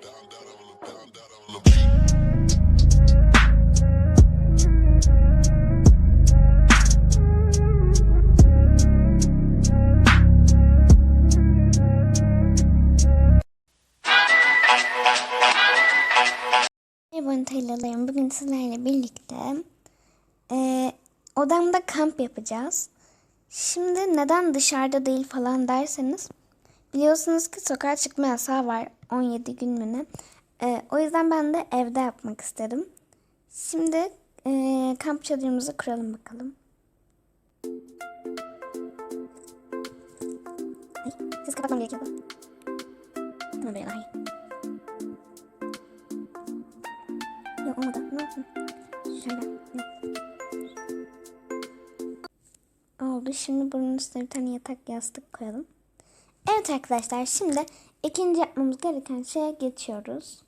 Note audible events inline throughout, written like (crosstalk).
Merhaba. Bugün sizlerle birlikte eee, odamda kamp yapacağız. Şimdi neden dışarıda değil falan derseniz biliyorsunuz ki sokağa çıkma yasağı var 17 gün mü ne. Eee, o yüzden ben de evde yapmak istedim. Şimdi eee, kamp çadırımızı kuralım bakalım. Ay, ses kapatmam gerekiyordu. Tamam böyle daha iyi. Yok olmadı. Ne yapayım? Şöyle. Yok. Oldu. Şimdi bunun üstüne bir tane yatak yastık koyalım. Evet arkadaşlar şimdi ikinci yapmamız gereken şeye geçiyoruz.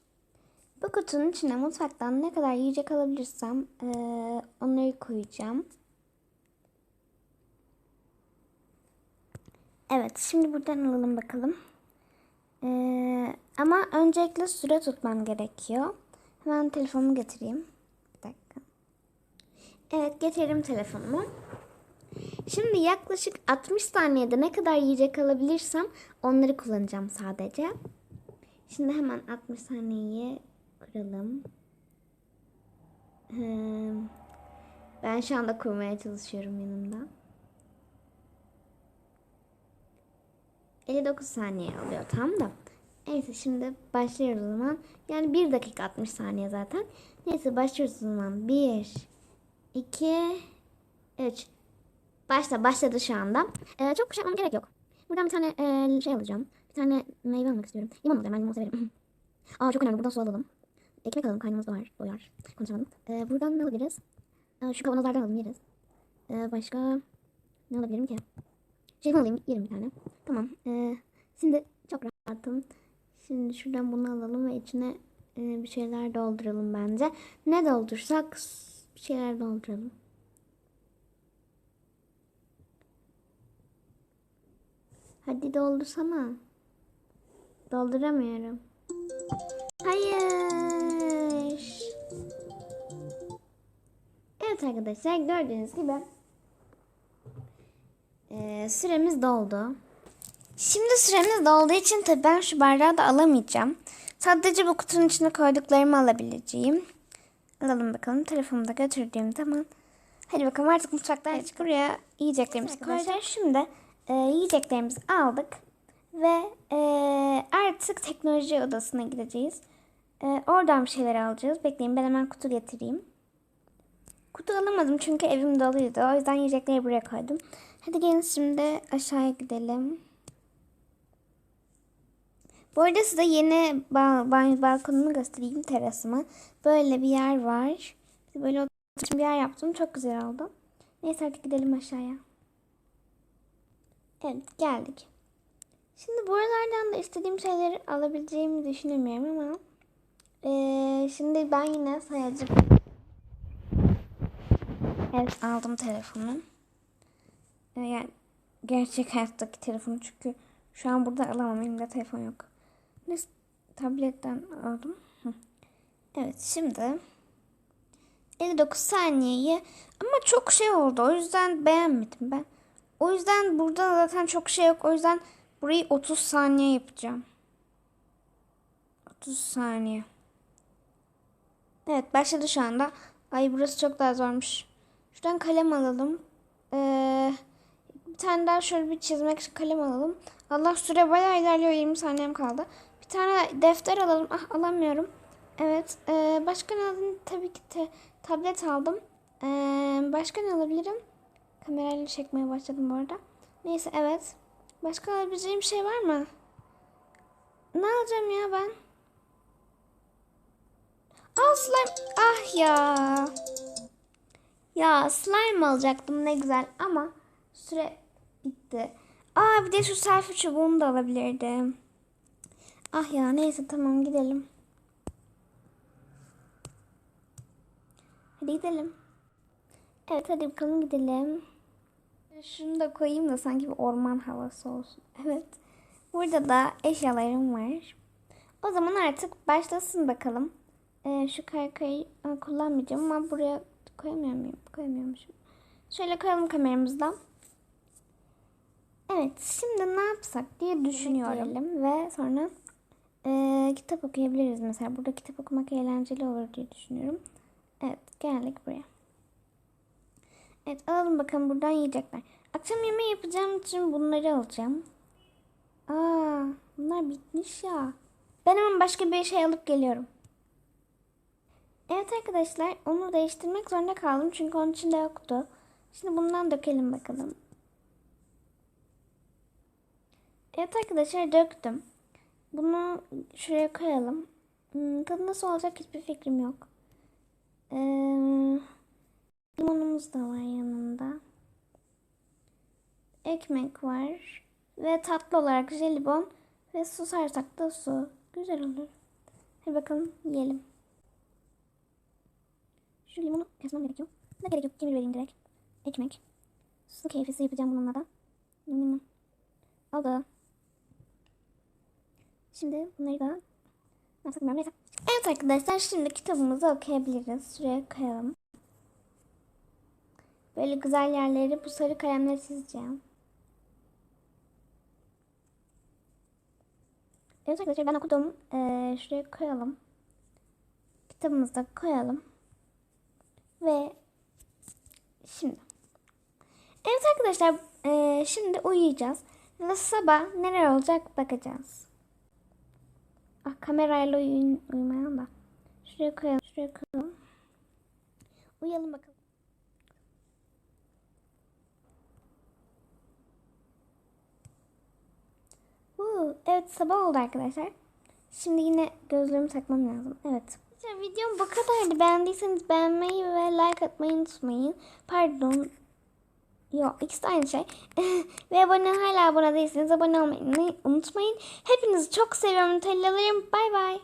Bu kutunun içine mutfaktan ne kadar yiyecek alabilirsem eee, onları koyacağım. Evet şimdi buradan alalım bakalım. Eee, ama öncelikle süre tutmam gerekiyor. Hemen telefonumu getireyim. Bir dakika. Evet getirdim telefonumu. Şimdi yaklaşık 60 saniyede ne kadar yiyecek alabilirsem onları kullanacağım sadece. Şimdi hemen 60 saniyeyi kuralım. Ben şu anda kurmaya çalışıyorum yanımda. 59 saniye alıyor tam da. Neyse şimdi başlıyoruz o zaman. Yani 1 dakika 60 saniye zaten. Neyse başlıyoruz o zaman. 1, 2, 3. Başla başladı şu anda. Ee, çok bir şey gerek yok. Buradan bir tane e, şey alacağım. Bir tane meyve almak istiyorum. Limon alacağım ben limon severim. (laughs) Aa çok önemli buradan su alalım. Ekmek alalım karnımız doyar. doyar. Konuşamadım. Ee, buradan ne alabiliriz? Ee, şu kavanozlardan alalım yeriz. Ee, başka ne alabilirim ki? Şey alayım yerim bir tane. Tamam. Ee, şimdi çok rahatım. Şimdi şuradan bunu alalım ve içine e, bir şeyler dolduralım bence. Ne doldursak bir şeyler dolduralım. Hadi doldursana. Dolduramıyorum. Hayır. Evet arkadaşlar gördüğünüz gibi e, süremiz doldu. Şimdi süremiz dolduğu için tabii ben şu bardağı da alamayacağım. Sadece bu kutunun içine koyduklarımı alabileceğim. Alalım bakalım. Telefonumu da götürdüğüm zaman. Hadi bakalım artık mutfaktan çık buraya yiyeceklerimizi koyacağız. Şimdi e, yiyeceklerimizi aldık. Ve e, artık teknoloji odasına gideceğiz. E, oradan bir şeyler alacağız. Bekleyin ben hemen kutu getireyim. Kutu alamadım çünkü evim doluydu. O yüzden yiyecekleri buraya koydum. Hadi gelin şimdi aşağıya gidelim. Bu arada size yeni ba- balkonumu göstereyim terasımı. Böyle bir yer var. Böyle bir yer yaptım. Çok güzel oldu. Neyse artık gidelim aşağıya. Evet geldik. Şimdi buralardan da istediğim şeyleri alabileceğimi düşünemiyorum ama eee, şimdi ben yine sayacağım. Evet aldım telefonu. Ee, Yani gerçek hayattaki telefonu çünkü şu an burada alamam. Elimde telefon yok. Neyse tabletten aldım. Evet şimdi 59 saniyeyi ama çok şey oldu. O yüzden beğenmedim ben. O yüzden burada zaten çok şey yok. O yüzden burayı 30 saniye yapacağım. 30 saniye. Evet başladı şu anda. Ay burası çok daha zormuş. Şuradan kalem alalım. Ee, bir tane daha şöyle bir çizmek kalem alalım. Allah süre bayağı ilerliyor. 20 saniyem kaldı. Bir tane defter alalım. Ah alamıyorum. Evet. ee, başka ne alayım? Tabii ki te- tablet aldım. Ee, başka ne alabilirim? Kamerayla çekmeye başladım bu arada. Neyse evet. Başka alabileceğim şey var mı? Ne alacağım ya ben? Aa slime. Ah ya. Ya slime alacaktım ne güzel ama süre bitti. Aa bir de şu selfie çubuğunu da alabilirdim. Ah ya neyse tamam gidelim. Hadi gidelim. Evet hadi bakalım gidelim. Şunu da koyayım da sanki bir orman havası olsun. (laughs) Evet. Burada da eşyalarım var. O zaman artık başlasın bakalım. Ee, şu kaykayı e, kullanmayacağım ama buraya koyamıyor muyum? Koyamıyormuşum. Şöyle koyalım kameramızdan. Evet, şimdi ne yapsak diye düşünüyorum ve sonra e, kitap okuyabiliriz mesela. Burada kitap okumak eğlenceli olur diye düşünüyorum. Evet, geldik buraya. Evet, alalım bakalım buradan yiyecekler. Akşam yemeği yapacağım için bunları alacağım. Aa, bunlar bitmiş ya. Ben hemen başka bir şey alıp geliyorum. Evet arkadaşlar, onu değiştirmek zorunda kaldım çünkü onun içinde yoktu. Şimdi bundan dökelim bakalım. Evet arkadaşlar döktüm. Bunu şuraya koyalım. Hmm, tadı nasıl olacak hiçbir fikrim yok. Ee, limonumuz da var yanında. Ekmek var. Ve tatlı olarak jelibon ve susarsak da su. Güzel olur. Hadi bakalım yiyelim. Şu limonu kesmem gerekiyor. Ne gerek yok. Kemir vereyim direkt. Ekmek. Su keyfisi yapacağım bununla da. Yum. Oldu. Şimdi bunları da. Evet arkadaşlar şimdi kitabımızı okuyabiliriz. Şuraya koyalım. Böyle güzel yerleri bu sarı kalemle çizeceğim. Evet arkadaşlar ben okudum. Ee, şuraya koyalım. Kitabımızı da koyalım. Ve şimdi. Evet arkadaşlar ee, şimdi uyuyacağız. Ve sabah neler olacak bakacağız. Ah kamerayla uyuyun, uyumayan da. Şuraya koyalım. Şuraya koyalım. Uyuyalım bakalım. Evet sabah oldu arkadaşlar. Şimdi yine gözlüğümü takmam lazım. Evet. Videom bu kadardı. Beğendiyseniz beğenmeyi ve like atmayı unutmayın. Pardon. Yok ikisi de aynı şey. (laughs) ve abone hala abone değilseniz abone olmayı unutmayın. Hepinizi çok seviyorum. Tellalarım. Bay bay.